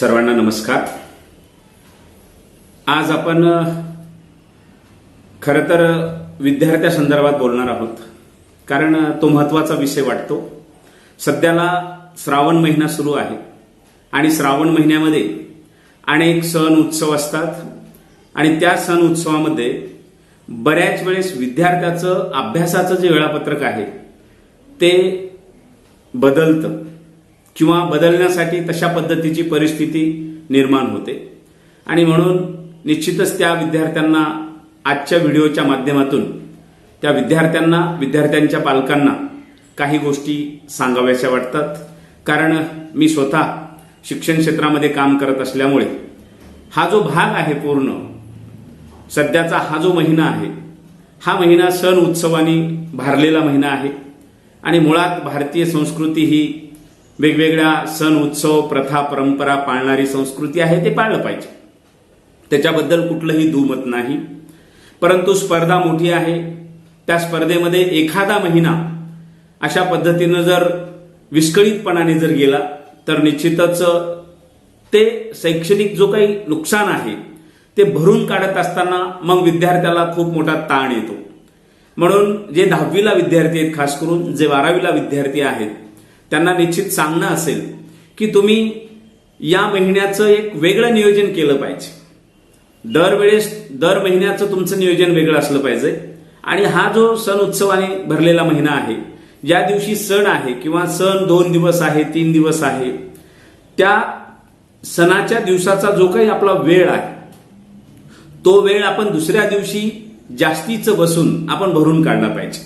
सर्वांना नमस्कार. आज आपण खरं तर विद्यार्थ्या संदर्भात बोलणार आहोत. कारण तो महत्त्वाचा विषय वाटतो. सध्याला श्रावण महिना सुरू आहे. आणि श्रावण महिन्यामध्ये अनेक सण उत्सव असतात. आणि त्या सण उत्सवामध्ये बऱ्याच वेळेस विद्यार्थ्याचं अभ्यासाचं जे वेळापत्रक आहे ते बदलतं. किंवा बदलण्यासाठी तशा पद्धतीची परिस्थिती निर्माण होते. आणि म्हणून निश्चितच त्या विद्यार्थ्यांना आजच्या व्हिडिओच्या माध्यमातून त्या विद्यार्थ्यांना विद्यार्थ्यांच्या पालकांना काही गोष्टी सांगाव्याशा वाटतात. कारण मी स्वतः शिक्षण क्षेत्रामध्ये काम करत असल्यामुळे हा जो भाग आहे पूर्ण सध्याचा हा जो महिना आहे हा महिना सण उत्सवाने भारलेला महिना आहे. आणि मुळात भारतीय संस्कृती ही वेगवेगळ्या सण उत्सव प्रथा परंपरा पाळणारी संस्कृती आहे ते पाळलं पाहिजे. त्याच्याबद्दल कुठलंही दुमत नाही. परंतु स्पर्धा मोठी आहे. त्या स्पर्धेमध्ये एखादा महिना अशा पद्धतीनं जर विस्कळीतपणाने जर गेला तर निश्चितच ते शैक्षणिक जो काही नुकसान आहे ते भरून काढत असताना मग विद्यार्थ्याला खूप मोठा ताण येतो. म्हणून जे दहावीला विद्यार्थी आहेत खास करून जे बारावीला विद्यार्थी आहेत त्यांना निश्चित सांगणं असेल की तुम्ही या महिन्याचं एक वेगळं नियोजन केलं पाहिजे. दरवेळेस दर महिन्याचं तुमचं नियोजन वेगळं असलं पाहिजे. आणि हा जो सण उत्सवाने भरलेला महिना आहे ज्या दिवशी सण आहे किंवा सण दोन दिवस आहे तीन दिवस आहे त्या सणाच्या दिवसाचा जो काही आपला वेळ आहे तो वेळ आपण दुसऱ्या दिवशी जास्तीचं बसून आपण भरून काढला पाहिजे.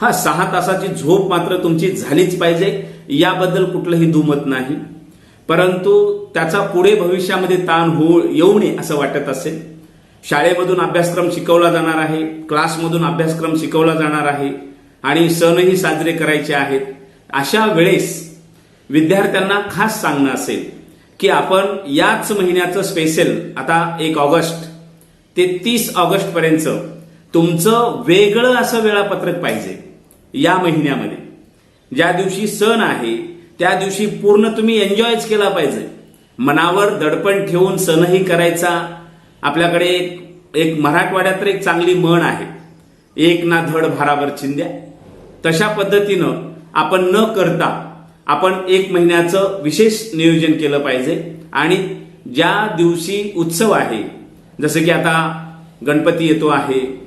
हा सहा तासाची झोप मात्र तुमची झालीच पाहिजे. याबद्दल कुठलंही दुमत नाही. परंतु त्याचा पुढे भविष्यामध्ये ताण होऊ येऊ नये असं वाटत असेल. शाळेमधून अभ्यासक्रम शिकवला जाणार आहे क्लासमधून अभ्यासक्रम शिकवला जाणार आहे आणि सणही साजरे करायचे आहेत. अशा वेळेस विद्यार्थ्यांना खास सांगणं असेल की आपण याच महिन्याचं स्पेशल आता एक ऑगस्ट ते तीस ऑगस्टपर्यंत तुमचं वेगळं असं वेळापत्रक पाहिजे या महिन्यामध्ये. ज्या दिवशी सण आहे त्या दिवशी पूर्ण तुम्ही एन्जॉयच केला पाहिजे. मनावर दडपण ठेवून सणही करायचा. आपल्याकडे एक एक मराठवाड्यात तर एक चांगली म्हण आहे. एक ना धड भारावर चिंद्या तशा पद्धतीनं आपण न करता आपण एक महिन्याचं विशेष नियोजन केलं पाहिजे. आणि ज्या दिवशी उत्सव आहे जसं की आता गणपती येतो आहे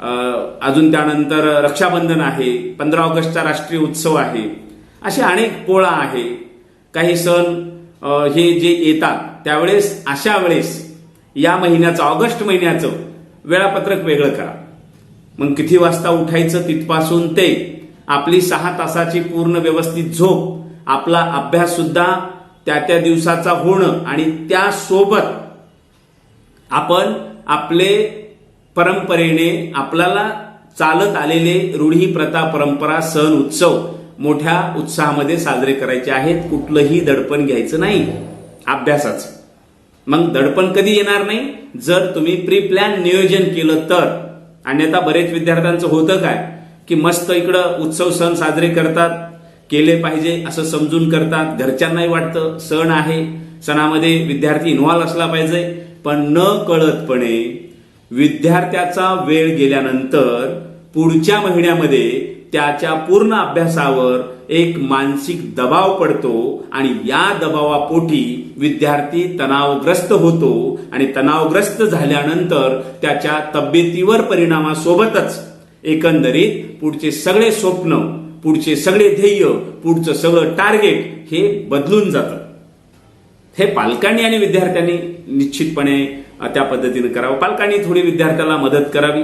अजून त्यानंतर रक्षाबंधन आहे पंधरा ऑगस्टचा राष्ट्रीय उत्सव आहे असे अनेक पोळा आहे. काही सण हे जे येतात त्यावेळेस अशा वेळेस या महिन्याचं ऑगस्ट महिन्याचं वेळापत्रक वेगळं करा. मग किती वाजता उठायचं तिथपासून ते आपली सहा तासाची पूर्ण व्यवस्थित झोप आपला अभ्यास सुद्धा त्या त्या दिवसाचा होणं आणि त्यासोबत आपण आपले परंपरेने आपल्याला चालत आलेले रूढी प्रथा परंपरा सण उत्सव मोठ्या उत्साहामध्ये साजरे करायचे आहेत. कुठलंही दडपण घ्यायचं नाही. अभ्यासाचं. मग दडपण कधी येणार नाही? जर तुम्ही प्री प्लॅन नियोजन केलं तर. अन्यथा बरेच विद्यार्थ्यांचं होतं काय? की मस्त इकडं उत्सव सण साजरे करतात. केले पाहिजे असं समजून करतात. घरच्यांनाही वाटतं सण आहे. सणामध्ये विद्यार्थी इन्व्हॉल्व असला पाहिजे. पण न कळतपणे विद्यार्थ्याचा वेळ गेल्यानंतर पुढच्या महिन्यामध्ये त्याच्या पूर्ण अभ्यासावर एक मानसिक दबाव पडतो आणि या दबावापोटी विद्यार्थी तणावग्रस्त होतो आणि तणावग्रस्त झाल्यानंतर त्याच्या तब्येतीवर परिणामासोबतच एकंदरीत पुढचे सगळे स्वप्न पुढचे सगळे ध्येय पुढचं सगळं टार्गेट हे बदलून जातं. हे पालकांनी आणि विद्यार्थ्यांनी निश्चितपणे त्या पद्धतीनं करावं. पालकांनी थोडी विद्यार्थ्याला मदत करावी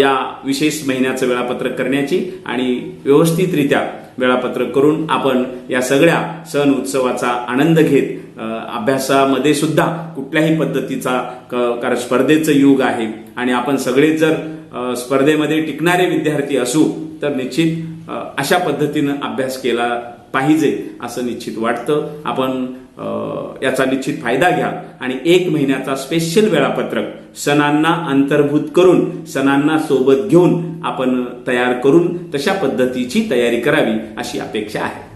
या विशेष महिन्याचं वेळापत्रक करण्याची आणि व्यवस्थितरित्या वेळापत्रक करून आपण या सगळ्या सण उत्सवाचा आनंद घेत अभ्यासामध्ये सुद्धा कुठल्याही पद्धतीचा क- कारण स्पर्धेचं युग आहे आणि आपण सगळे जर स्पर्धेमध्ये टिकणारे विद्यार्थी असू तर निश्चित अशा पद्धतीनं अभ्यास केला पाहिजे असं निश्चित वाटतं. आपण याचा निश्चित फायदा घ्या. आणि एक महिन्याचा स्पेशल वेळापत्रक सणांना अंतर्भूत करून सणांना सोबत घेऊन आपण तयार करून तशा पद्धतीची तयारी करावी अशी अपेक्षा आहे.